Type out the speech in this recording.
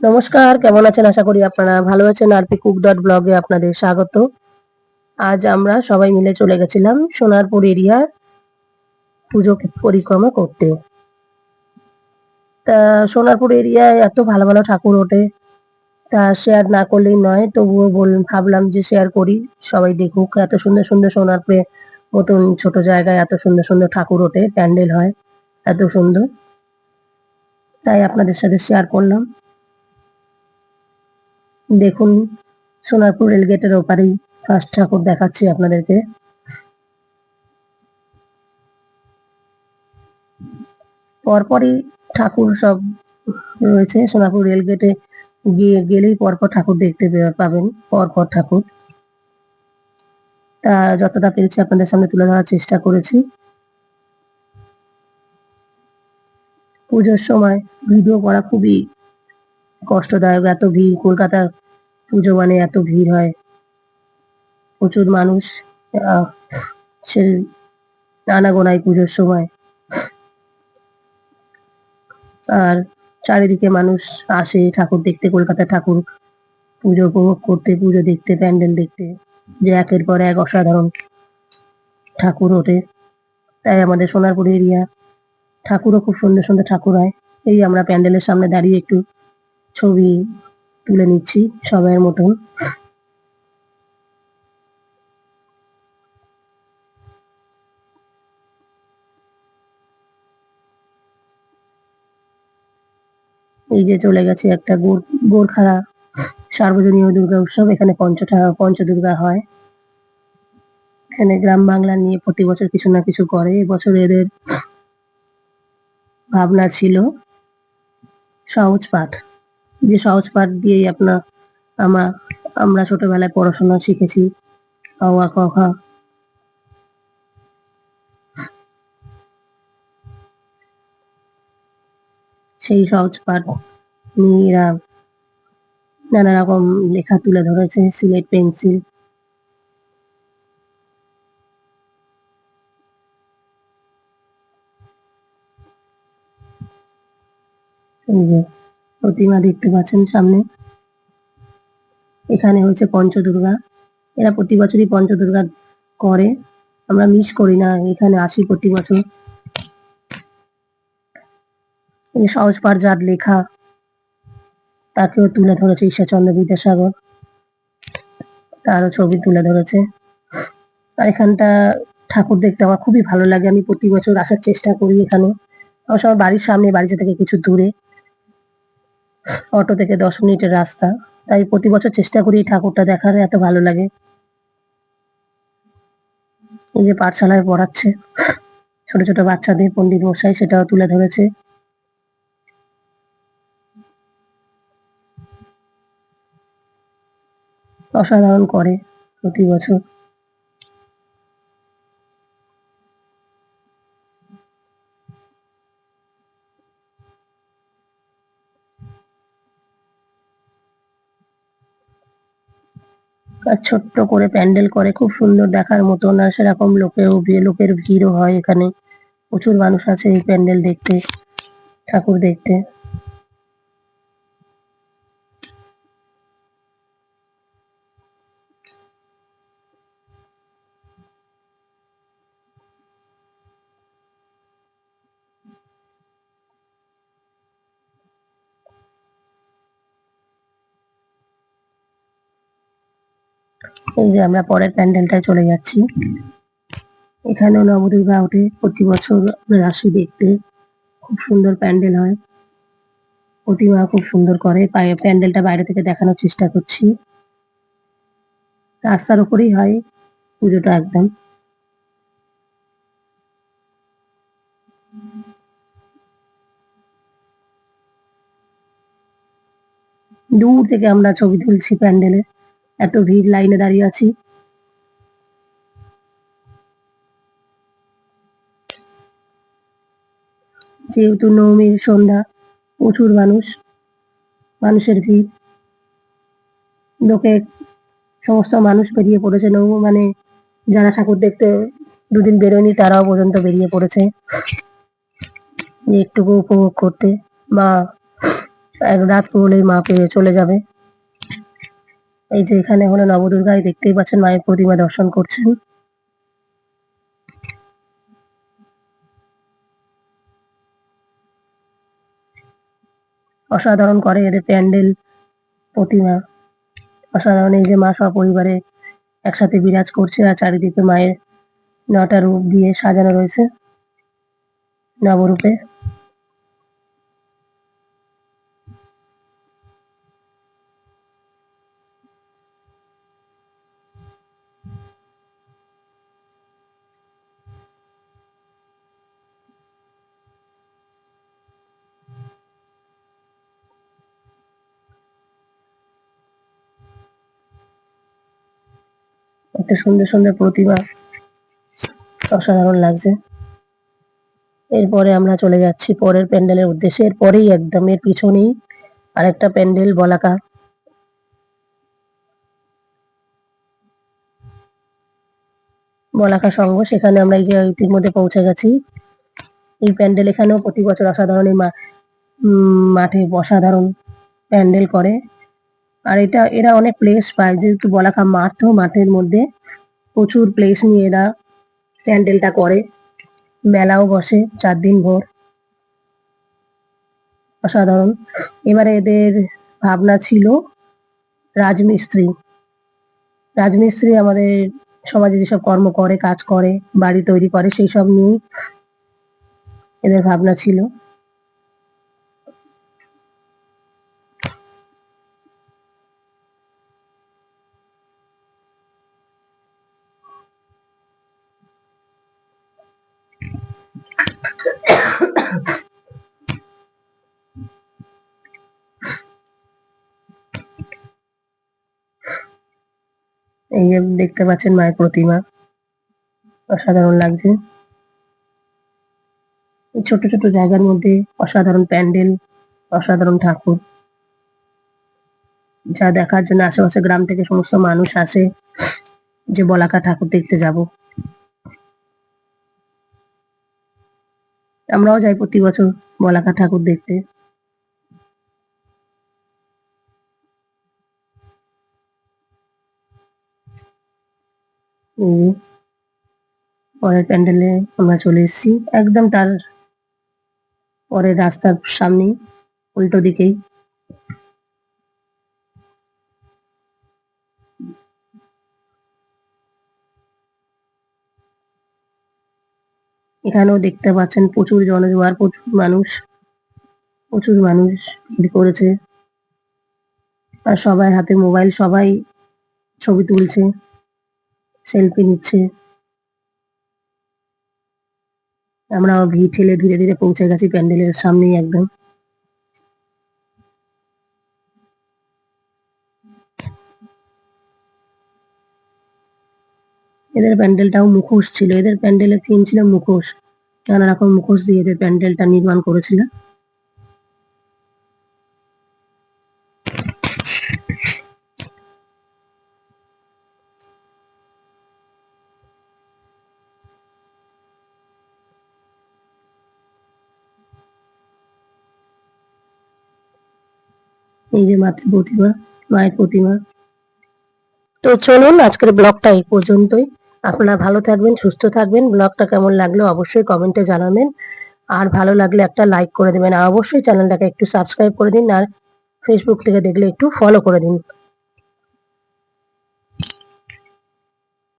নমস্কার, কেমন আছেন আশা করি আপনারা ভালো আছেন? আরপি কুক ডট ব্লগে আপনাদের স্বাগত। আজ আমরা সবাই মিলে চলে গেছিলাম সোনারপুর এরিয়ার পুজো পরিক্রমা করতে। তা সোনারপুর এরিয়ায় এত ভালো ভালো ঠাকুর ওঠে, তা শেয়ার না করলেই নয়, তবুও বল, ভাবলাম যে শেয়ার করি, সবাই দেখুক, এত সুন্দর সুন্দর সোনারপুরে মতন ছোট জায়গায় এত সুন্দর সুন্দর ঠাকুর ওঠে, প্যান্ডেল হয়, এত সুন্দর। তাই আপনাদের সাথে শেয়ার করলাম। দেখুন, সোনারপুর রেলগেটের ওপারেই ফার্স্ট ঠাকুর দেখাচ্ছি আপনাদেরকে। পরপরই ঠাকুর সব রয়েছে। সোনারপুর রেলগেটে গিয়ে গেলেই পরপর ঠাকুর দেখতে পাবেন, পরপর ঠাকুর। তা যতটা পেরেছি আপনাদের সামনে তুলে ধরার চেষ্টা করেছি। পুজোর সময় ভিডিও করা খুবই কষ্টদায়ক। এত ভিড়, কলকাতার পুজো মানে এত ভিড় হয়। প্রচুর মানুষ সে আনাগোনায় পুজোর সময়। আর চারিদিকে মানুষ আসে, ঠাকুর দেখতে, কলকাতার ঠাকুর পুজো উপভোগ করতে, পুজো দেখতে, প্যান্ডেল দেখতে। যে একের পর এক অসাধারণ ঠাকুর ওঠে। তাই আমাদের সোনারপুর এরিয়া ঠাকুরও খুব সুন্দর সুন্দর ঠাকুর হয়। এই আমরা প্যান্ডেলের সামনে দাঁড়িয়ে একটু ছবি তুলে নিচ্ছি সবাইয়ের মতন। এই যে চলে গেছে একটা গোর গোরখারা সার্বজনীয় দুর্গা উৎসব। এখানে পঞ্চটা পঞ্চদুর্গা হয়। এখানে গ্রাম বাংলা নিয়ে প্রতি বছর কিছু না কিছু করে। এবছর এদের ভাবনা ছিল। সহজ পাঠ। যে সহজ পাঠ দিয়েই আপনার আমা, আমরা ছোটবেলায় পড়াশোনা শিখেছি। অ আ ক খ সেই সহজ পাঠ নিয়ে নানা রকম লেখা তুলে ধরেছে, সিলেট পেন্সিল। প্রতিমা দেখতে পাচ্ছেন সামনে। এখানে হচ্ছে পঞ্চদুর্গা। এরা প্রতি বছরই পঞ্চদুর্গা করে। আমরা মিস করি না এখানে আসি প্রতি বছর। সহজ পাঠ যার লেখা, তাকেও তুলে ধরেছে ঈশ্বরচন্দ্র বিদ্যাসাগর। তারও ছবি তুলে ধরেছে। আর এখানটা ঠাকুর দেখতে আমার খুবই ভালো লাগে। আমি প্রতি বছর আসার চেষ্টা করি এখানে। আমার বাড়ির সামনে বাড়িতে থেকে কিছু দূরে। অটো থেকে দশ মিনিটের রাস্তা। তাই প্রতি বছর চেষ্টা করি ঠাকুরটা দেখার, এত ভালো লাগে। এই যে পাঠশালায় পড়াচ্ছে, ছোট ছোট বাচ্চাদের, পণ্ডিত মশাই সেটাও তুলে ধরেছে। অসাধারণ করে প্রতি বছর। আর ছোট্ট করে প্যান্ডেল করে, খুব সুন্দর দেখার মতন। আর সেরকম লোকেও বিয়ে লোকের ভিড়ও হয় এখানে। প্রচুর মানুষ আছে এই প্যান্ডেল দেখতে, ঠাকুর দেখতে। এই যে আমরা পরের প্যান্ডেলটায় চলে যাচ্ছি। এখানেও নবদুর্গা ওঠে প্রতি বছর আমরা আসি দেখতে খুব সুন্দর প্যান্ডেল হয়। প্রতিমা খুব সুন্দর করে পায়ে প্যান্ডেলটা বাইরে থেকে দেখানোর চেষ্টা করছি। রাস্তার উপরেই হয় পুজোটা একদম। দূর থেকে আমরা ছবি তুলছি প্যান্ডেলে। এত ভিড় লাইনে দাঁড়িয়ে আছি। যেহেতু নবমীর সন্ধ্যা, প্রচুর মানুষ, মানুষের ভিড়। লোকে সমস্ত মানুষ বেরিয়ে পড়েছে। নবমী মানে যারা ঠাকুর দেখতে দুদিন বেরোয়নি, তারাও পর্যন্ত বেরিয়ে পড়েছে। একটুকু উপভোগ করতে মা, এক রাত পড়লেই মা পেয়ে চলে যাবে। এই যে এখানে হলো নবদুর্গায় দেখতেই পাচ্ছেন মায়ের প্রতিমা দর্শন করছেন। অসাধারণ করে এদের প্যান্ডেল প্রতিমা। অসাধারণ এই যে মা সপরিবারে একসাথে বিরাজ করছে আর চারিদিকে মায়ের নটা রূপ দিয়ে সাজানো রয়েছে নবরূপে। এত সুন্দর সুন্দর প্রতিমা অসাধারণ লাগছে। এরপরে আমরা চলে যাচ্ছি পরের প্যান্ডেলের উদ্দেশ্যে। এরপরেই একদম এর পিছনেই আরেকটা প্যান্ডেল বলাকা। বলাকা সংঘ, সেখানে আমরা এই যে ইতিমধ্যে পৌঁছে গেছি। এই প্যান্ডেল এখানেও প্রতি বছর অসাধারণ মা- মাঠে অসাধারণ প্যান্ডেল করে। আর এটা, এরা অনেক প্লেস পায়। যেহেতু বলাকা মাঠ তো মাঠের মধ্যে প্রচুর প্লেস নিয়ে এরা প্যান্ডেলটা করে। মেলাও বসে চার দিন ভোর। অসাধারণ। এবারে এদের ভাবনা ছিল রাজমিস্ত্রি। রাজমিস্ত্রি আমাদের সমাজে যেসব কর্ম করে, কাজ করে, বাড়ি তৈরি করে, সেই সব নিয়েই এদের ভাবনা ছিল। এই যে দেখতে পাচ্ছেন মায়ের প্রতিমা। অসাধারণ লাগছে। ছোট ছোট জায়গার মধ্যে অসাধারণ প্যান্ডেল, অসাধারণ ঠাকুর। যা দেখার জন্য আশেপাশে গ্রাম থেকে সমস্ত মানুষ আসে, যে বলাকা ঠাকুর দেখতে যাব। আমরাও যাই প্রতি বছর বলাকা ঠাকুর দেখতে। পরের প্যান্ডেলে আমরা চলে এসেছি। একদম তার পরের রাস্তার সামনেই উল্টো দিকেই। এখানেও দেখতে পাচ্ছেন প্রচুর জনজোয়ার, প্রচুর মানুষ প্রচুর মানুষ ভিড় করেছে। আর সবাই হাতে মোবাইল, সবাই ছবি তুলছে। সেলফি নিচ্ছে। আমরাও ভিড় ঠেলে ধীরে ধীরে পৌঁছে গেছি প্যান্ডেলের সামনেই একদম। এদের প্যান্ডেলটাও মুখোশ ছিল। এদের প্যান্ডেলের থিম ছিল মুখোশ। নানা রকম মুখোশ দিয়ে এদের প্যান্ডেলটা নির্মাণ করেছিল। এই যে মাতৃ প্রতিমা, মায়ের প্রতিমা। তো চলুন আজকের ব্লগটা এই পর্যন্তই। আপনারা ভালো থাকবেন, সুস্থ থাকবেন। ব্লগটা কেমন লাগল অবশ্যই কমেন্টে জানাবেন। আর ভালো লাগলে একটা লাইক করে দেবেন। আর অবশ্যই চ্যানেলটাকে একটু সাবস্ক্রাইব করে দিন। আর ফেসবুক থেকে দেখলে একটু ফলো করে দিন।